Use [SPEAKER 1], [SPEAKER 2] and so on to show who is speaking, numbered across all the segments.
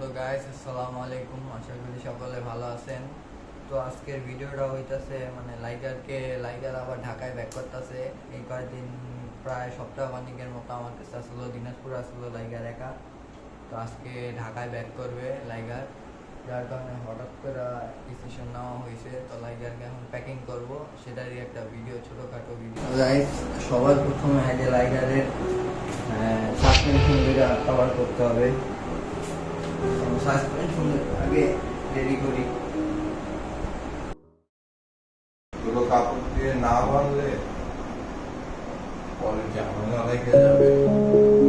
[SPEAKER 1] তো গাইস আসসালামু আলাইকুম। আশা করি সকলে ভালো আছেন। তো আজকের ভিডিওটা হইতাছে মানে লাইগারকে, লাইগার আবার ঢাকায় ব্যাক করতেছে। এই কয়েকদিন, প্রায় সপ্তাহ খানিকের মতো আমার কাছে আসলো, দিনাজপুর আসলো লাইগার একা। তো আজকে ঢাকায় ব্যাক করবে লাইগার। যার কারণে হঠাৎ করে ডিসিশন নেওয়া হয়েছে তো লাইগারকে এখন প্যাকিং করব। সেটারই একটা ভিডিও ছোটোখাটো ভিডিও গাইস সবার প্রথমে আগে লাইগারের সাসপেনশন করতে হবে। সাসপেনশন আগে রেডি করি
[SPEAKER 2] দুটো কাপড় দিয়ে না বাঁধলে পরে ঝামেলা লেগে যাবে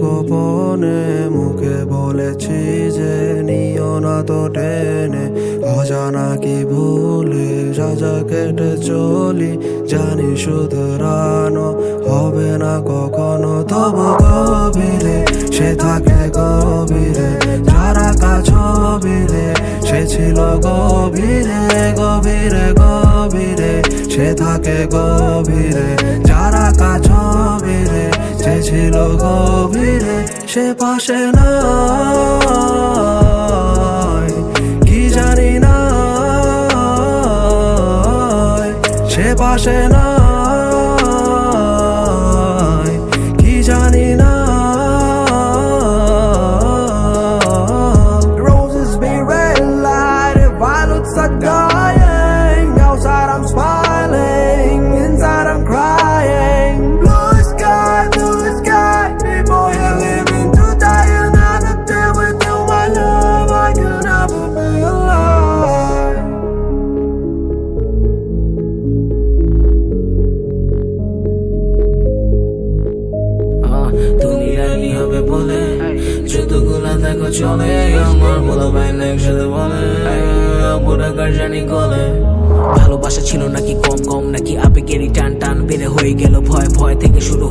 [SPEAKER 3] গোপনে মুখে বলেছি যে নিও না তো টেনে। অজানা কি ভুলে যা কেটে চলি, জানি শুধরানো হবে না কখনো তবু গভীরে সে থাকে গভীরে, যারা কাছবিরে সে ছিল গভীরে গভীরে গভীরে। সে থাকে গভীরে, যারা কাছবিরে ছিল গভীরে সে পাশে না কি জানি না সে পাশে নাই।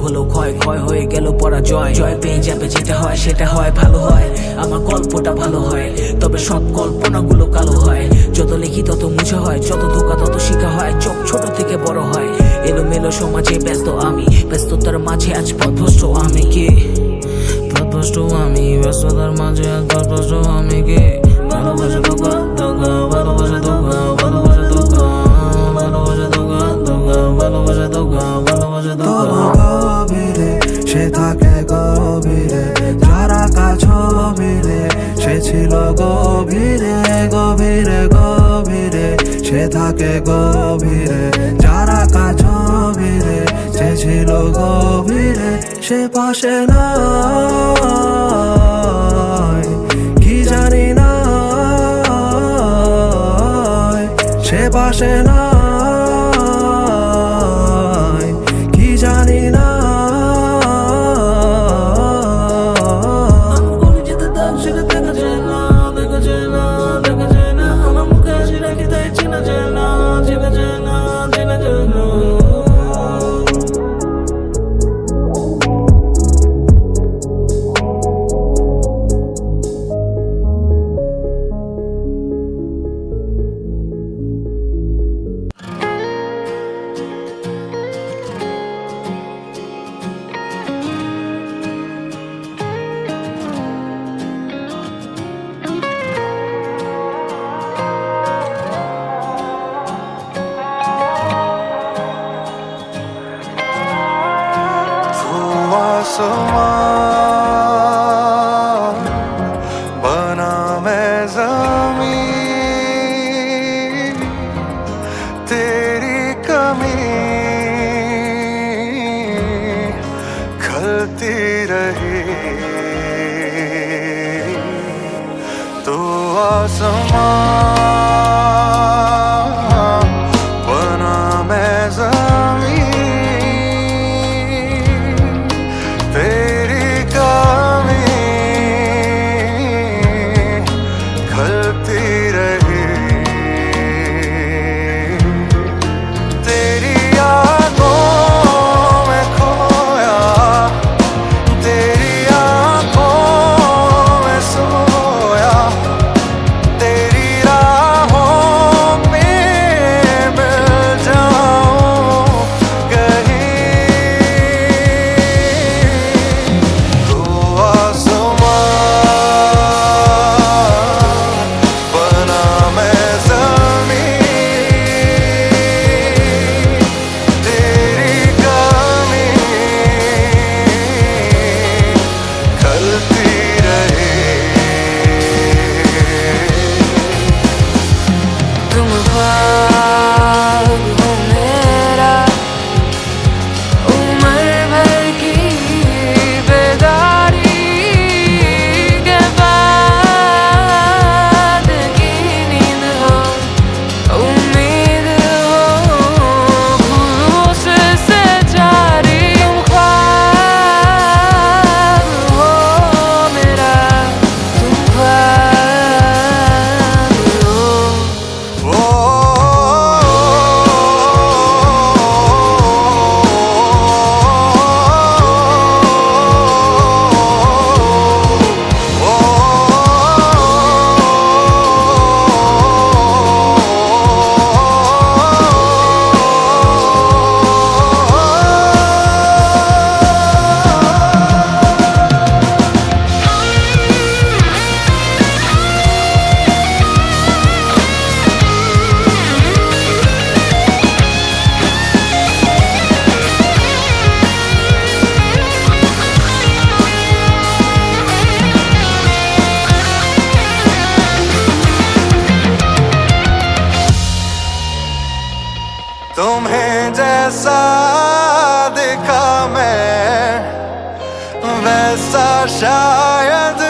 [SPEAKER 4] হলো ক্ষয় ক্ষয় হয়ে গেল পরাজয়। জয় পেয়ে যাবে যেটা হয়, সেটা হয়, ভালো হয়। আমার গল্পটা ভালো হয়, তবে সব কল্পনাগুলো কালো হয়। যত লিখি তত মুছা হয়, যত ধোকা তত শিখা হয়। চোখ ছোট থেকে বড় হয়। এলোমেলো সমাজে ব্যস্ত আমি, ব্যস্ততার মাঝে আজ পথভ্রষ্ট আমি কি? পথভ্রষ্ট আমি, ব্যস্ততার মাঝে আজ পথভ্রষ্ট আমি কি? ভালোবাসা
[SPEAKER 3] সে থাকে গভীরে, যারা কাছবিরে সে ছিল গভীরে, সে পাশে না কি জানি না সে পাশে নাই। मैं ज़मीन तेरी कमी खलती रही तू आसमान
[SPEAKER 5] वैसा
[SPEAKER 6] दिखा मैं
[SPEAKER 7] वैसा शायद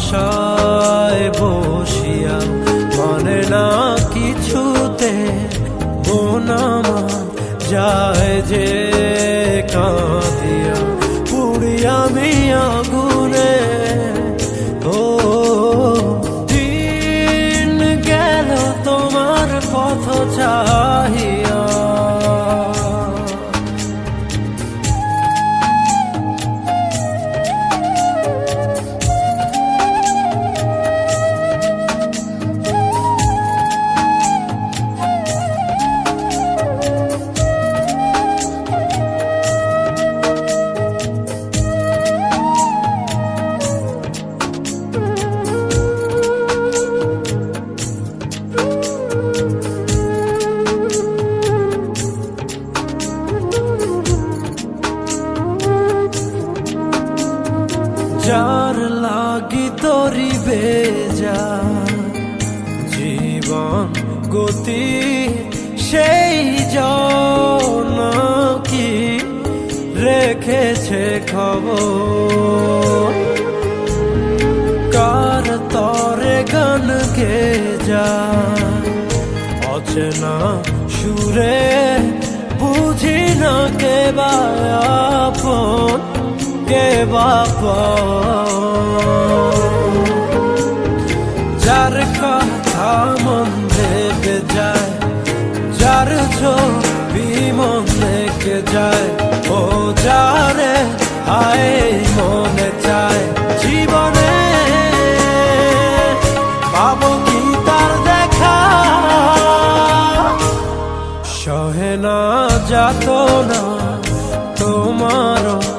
[SPEAKER 7] আশায় বসিয়া মনে না কিছুতে মন যায় যে কান যায় অচেনা সুরে বুঝি না কে বাপন কে বাপ যার কথা মন ভেবে যায়, যার ছবি মন লেগে যায়, ও যারে আয় মনে সহে না যাত না তোমারও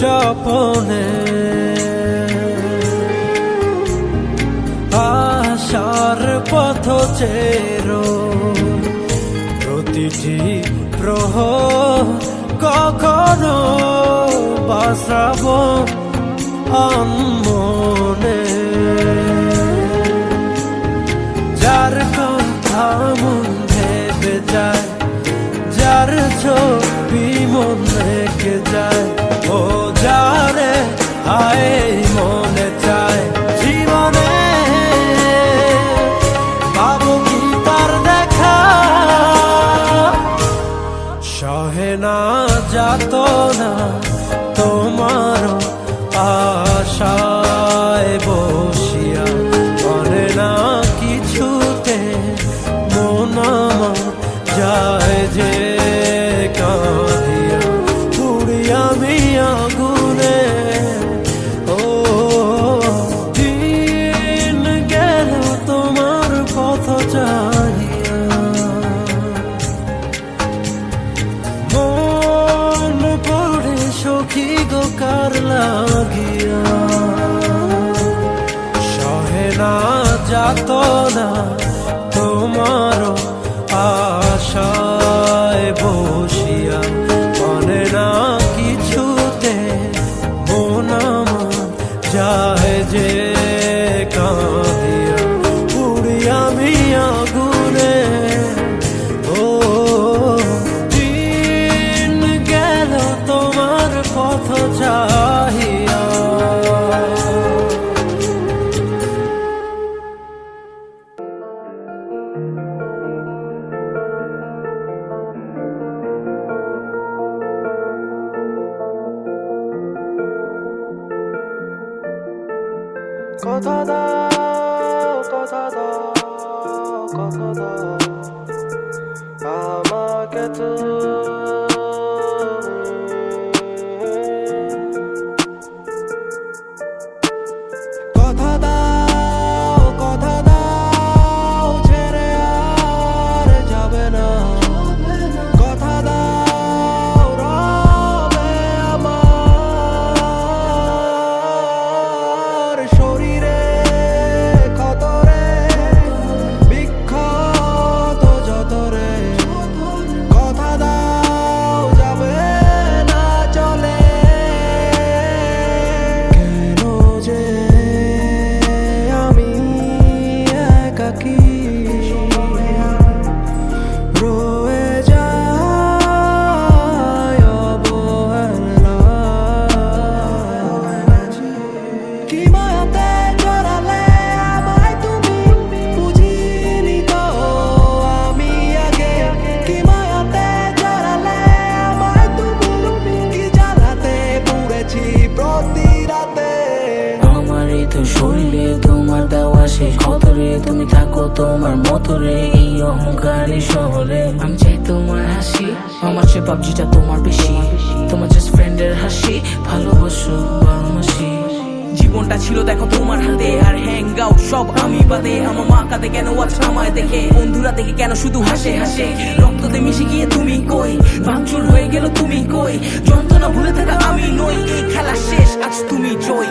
[SPEAKER 7] স্বপনে। আশার পথ চের। প্রতিটি প্রহ কখনো বাসাব আনমনে যাত না। গো লাগিয়া সহে না যাত না কথা দাও কথা
[SPEAKER 4] অহংকারী শহরে। আমি চাই তোমার হাসি, আমার সে পাবজিটা তোমার বেশি। তোমার জাস্ট ফ্রেন্ডের হাসি, ভালোবাসো বারো জীবনটা ছিল দেখো তোমার হাতে আর হ্যাং আউট সব আমি বাদে। আমার মা কাঁদে কেন? আজ আমায় দেখে? বন্ধুরা দেখে কেন শুধু হাসে হাসে? রক্ততে মিশে গিয়ে তুমি কই? ভাঙচুর হয়ে গেল তুমি কই? যন্ত্রণা ভুলে থাকা আমি নই। খেলা শেষ, আজ তুমি জয়।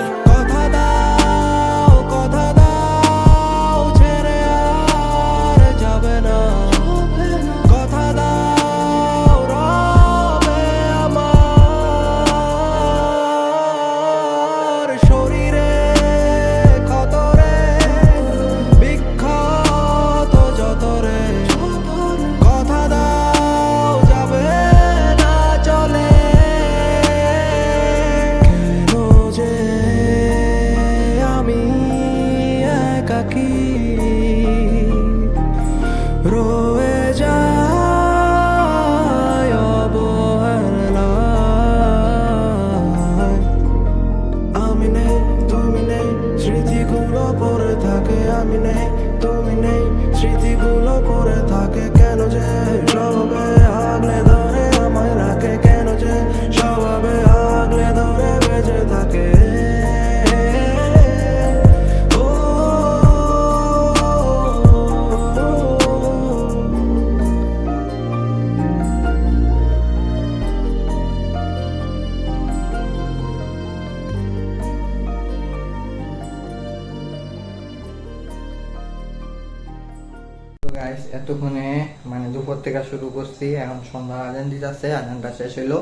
[SPEAKER 1] গাইস এতক্ষণে মানে দুপুর থেকে শুরু করছি, এখন সন্ধ্যা আজান দিতেছে আজানটা শেষ হইল।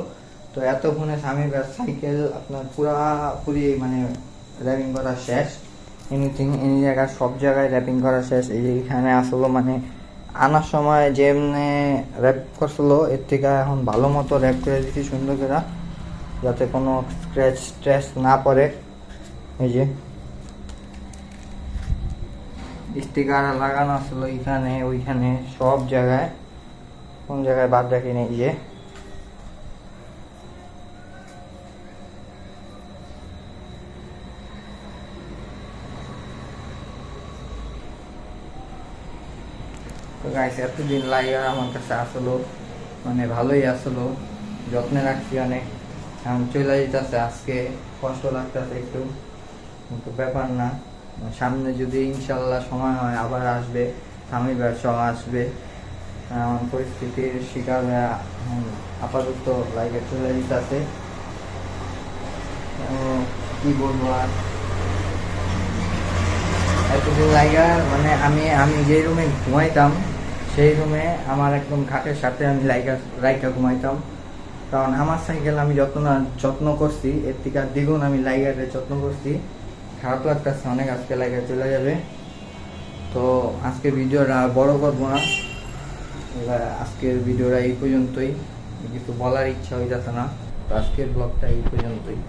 [SPEAKER 1] তো এতক্ষণে স্বামীর সাইকেল আপনার পুরাপুরি মানে র্যাপিং করা শেষ। এনিথিং এনি জায়গায়, সব জায়গায় র্যাপিং করা শেষ। এই যে এখানে আসলো মানে আনার সময় যেমনে র্যাপ করছিল, এর থেকে এখন ভালো মতো র্যাপ করে দিচ্ছি সুন্দর করে, যাতে কোনো স্ক্র্যাচ স্ট্রেচ না পড়ে। এই যে স্টিকার লাগানো আসলো এখানে, ওইখানে, সব জায়গায়। কোন জায়গায় বাদ রাখি নেই যে। তো গাইস এতদিন লাইগার আমার কাছে আসলো মানে ভালোই আসলো, যত্নে রাখছি অনেক। এখন চলে যেতেছে আজকে, কষ্ট লাগতেছে একটু, কিন্তু ব্যাপার না। সামনে যদি ইনশাল্লাহ সময় হয়, আবার আসবে স্বামী ব্যবসা আসবে পরিস্থিতির শিকার আপাতত লাইগে চলে যেতেছে। কি বলব আর? এতদিন লাইগা মানে আমি আমি যে রুমে ঘুমাইতাম, সেই রুমে আমার একদম খাটের সাথে আমি লাইগা লাইকা ঘুমাইতাম। কারণ আমার সাইকেল আমি যত্ন যত্ন করছি, এর থেকে দ্বিগুণ আমি লাইগারে যত্ন করছি। খারাপ লাগতেছে, অনেক আজকে লাগে চলে যাবে। তো আজকে ভিডিওটা বড় করব না। এবার আজকের ভিডিওটা এই পর্যন্তই। কিছু বলার ইচ্ছা হয়ে যাচ্ছে না। তো আজকের ব্লগটা এই পর্যন্তই।